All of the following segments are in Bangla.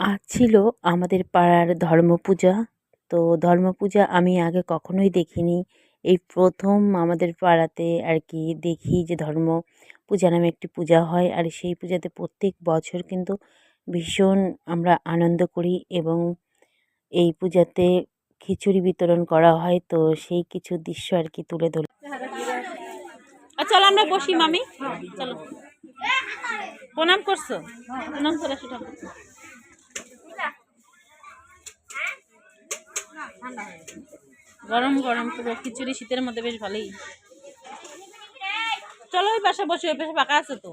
আজ ছিল আমাদের পাড়ার ধর্ম পূজা তো ধর্ম পূজা আমি আগে কখনোই দেখিনি। এই প্রথম আমাদের পাড়াতে আর কি দেখি যে ধর্ম পূজা নামে একটি পূজা হয়। আর সেই পূজাতে প্রত্যেক বছর কিন্তু ভীষণ আমরা আনন্দ করি এবং এই পূজাতে খিচুড়ি বিতরণ করা হয়। তো সেই কিছু দৃশ্য আর কি তুলে ধরি চলো আমরা বসি, মামি। চলো। প্রণাম করছ? প্রণাম করে সেটা। গরম গরম পুরো খিচুড়ি শীতের মধ্যে বেশ ভালোই। চলো ওই পাশে বসে ওই পাশে ফাঁকা আছে তো।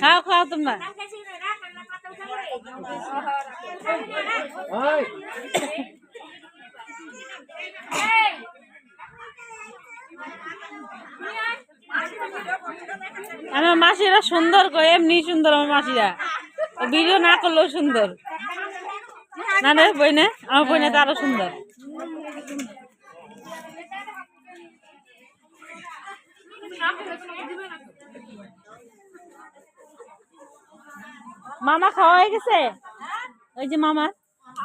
খাও খাও তোমরা। আমার মাসিরা সুন্দর গো এমনি সুন্দর আমার মাসিরা। ভিডিও না করলেও সুন্দর। না রে বইনে, আমার বইনে তো আরও সুন্দর। মামা খাওয়া হয়ে গেছে? ওই যে মামা।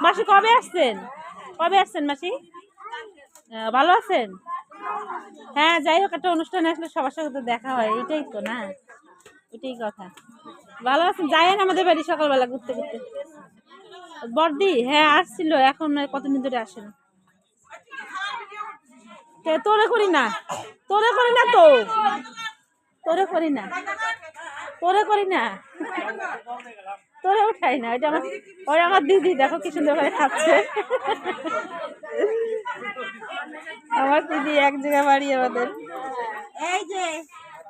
মাসি কবে আসছেন? কবে আসছেন মাসি? ভালো আছেন? হ্যাঁ যাই হোক, একটা অনুষ্ঠানে আসলে সবার সাথে তো দেখা হয়, এটাই তো না? এটাই কথা। ভালো আছেন? যাইয়েন আমাদের বাড়ি সকালবেলা ঘুরতে ঘুরতে। বর্দি হ্যাঁ আসছিল, এখন কতদিন ধরে আসেন কে তোরে করি না, তোরে করি না তো। তোরে করি না, তোরে করি না। তোরে উঠাই না, ওইটা আমার ওই আমার দিদি, দেখো কি সুন্দর করে খাচ্ছে আমার দিদি এক জায়গায় বাড়ি আমাদের। এই যে।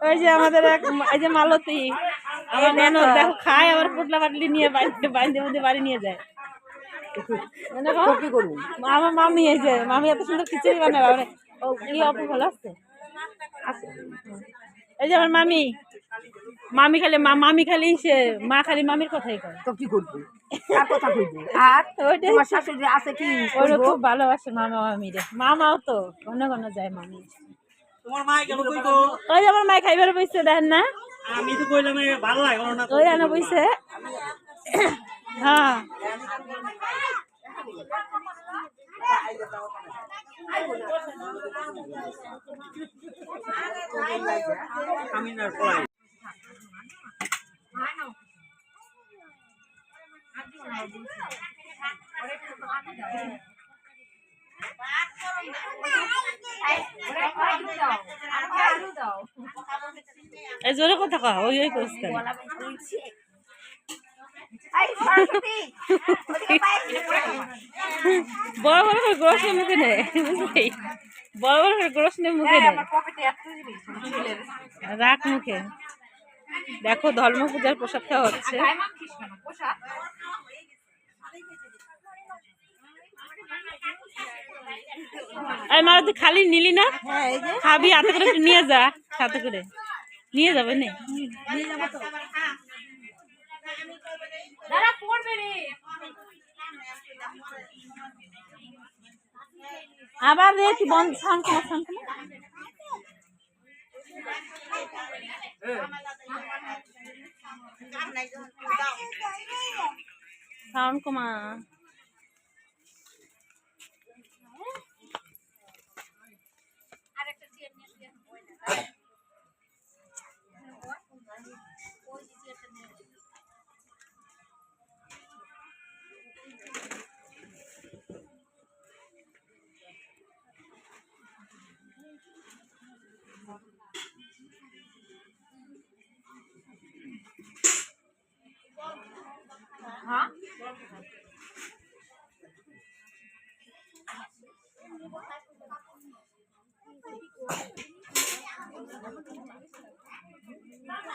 ওই যে আমাদের এক এই যে মালতী। আমার নেন দেখো। খায় আবার পুটলা পাটলি নিয়ে বাড়িতে বাড়িতে মধ্যে বাড়ি নিয়ে যায়। মনে করো, আমার মামি এই যে মামি এত সুন্দর খিচুড়ি বানাবে আবার ও এই অপু ভালো আছে? আছে। এই যে আমার মামি। মামি খালি মা- মামি খালি সে মা খালি মামির কথাই কয়। তো কি করবি? আর কথা কইবি? আর ওইটাই। তোমার শাশুড়ি আছে কি? ওরা খুব ভালোবাসে মামা মামি রে মামাও তো ঘন ঘন যায় মামি। তোমার গেল কই ওই আমার মাই খাইবার বইছে দেখেন না? আমি তো কইলাম এ ভালো লাগে না ওই আনা বইছে। হ্যাঁ। আমি না এই জোরে কথা কয় ওই ওই কেন? বড় বড় করে গ্রস মুখে নেয় বড় বড় করে গ্রস মুখে রাখ মুখে। দেখো ধর্ম পূজার প্রসাদ খাওয়া হচ্ছে। এই মারা তুই খালি নিলি না? খাবি হাতে করে একটু নিয়ে যা সাথে করে। নিয়ে যাবে নে। আবার রে কি বন্ধ সাউন্ড কমা সাউন্ড কমা। সাউন্ড কমা। hả